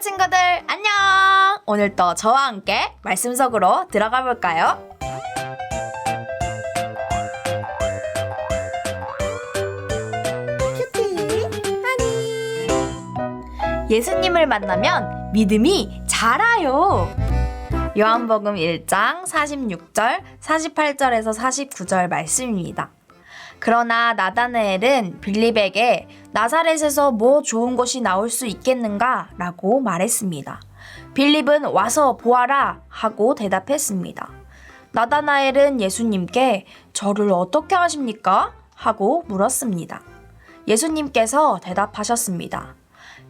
친구들 안녕! 오늘도 저와 함께 말씀 속으로 들어가 볼까요? 큐티 하니 예수님을 만나면 믿음이 자라요. 요한복음 1장 46절, 48절에서 49절 말씀입니다. 그러나 나다나엘은 빌립에게 나사렛에서 뭐 좋은 것이 나올 수 있겠는가? 라고 말했습니다. 빌립은 와서 보아라 하고 대답했습니다. 나다나엘은 예수님께 저를 어떻게 하십니까? 하고 물었습니다. 예수님께서 대답하셨습니다.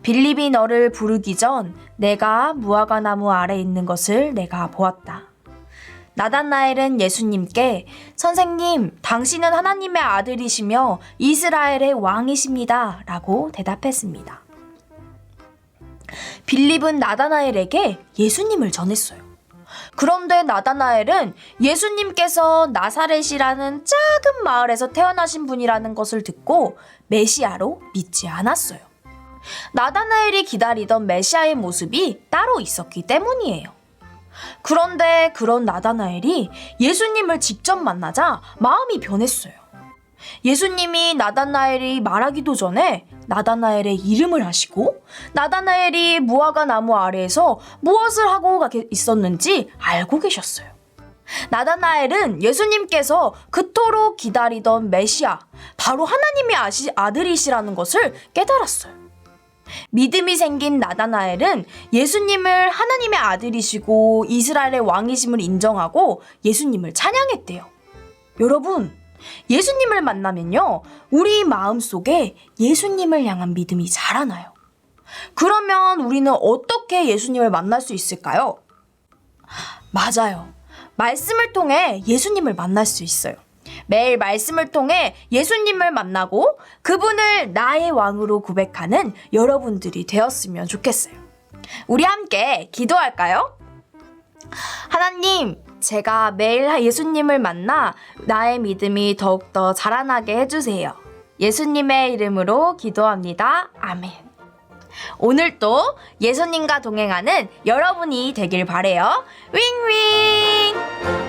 빌립이 너를 부르기 전 내가 무화과 나무 아래 있는 것을 내가 보았다. 나단나엘은 예수님께 선생님, 당신은 하나님의 아들이시며 이스라엘의 왕이십니다. 라고 대답했습니다. 빌립은 나다나엘에게 예수님을 전했어요. 그런데 나다나엘은 예수님께서 나사렛이라는 작은 마을에서 태어나신 분이라는 것을 듣고 메시아로 믿지 않았어요. 나다나엘이 기다리던 메시아의 모습이 따로 있었기 때문이에요. 그런데 그런 나다나엘이 예수님을 직접 만나자 마음이 변했어요. 예수님이 나다나엘이 말하기도 전에 나다나엘의 이름을 하시고 나다나엘이 무화과 나무 아래에서 무엇을 하고 있었는지 알고 계셨어요. 나다나엘은 예수님께서 그토록 기다리던 메시아, 바로 하나님의 아시, 아들이시라는 것을 깨달았어요. 믿음이 생긴 나다나엘은 예수님을 하나님의 아들이시고 이스라엘의 왕이심을 인정하고 예수님을 찬양했대요. 여러분, 예수님을 만나면요, 우리 마음 속에 예수님을 향한 믿음이 자라나요. 그러면 우리는 어떻게 예수님을 만날 수 있을까요? 맞아요. 말씀을 통해 예수님을 만날 수 있어요. 매일 말씀을 통해 예수님을 만나고 그분을 나의 왕으로 고백하는 여러분들이 되었으면 좋겠어요. 우리 함께 기도할까요? 하나님, 제가 매일 예수님을 만나 나의 믿음이 더욱더 자라나게 해주세요. 예수님의 이름으로 기도합니다. 아멘. 오늘도 예수님과 동행하는 여러분이 되길 바래요. 윙윙!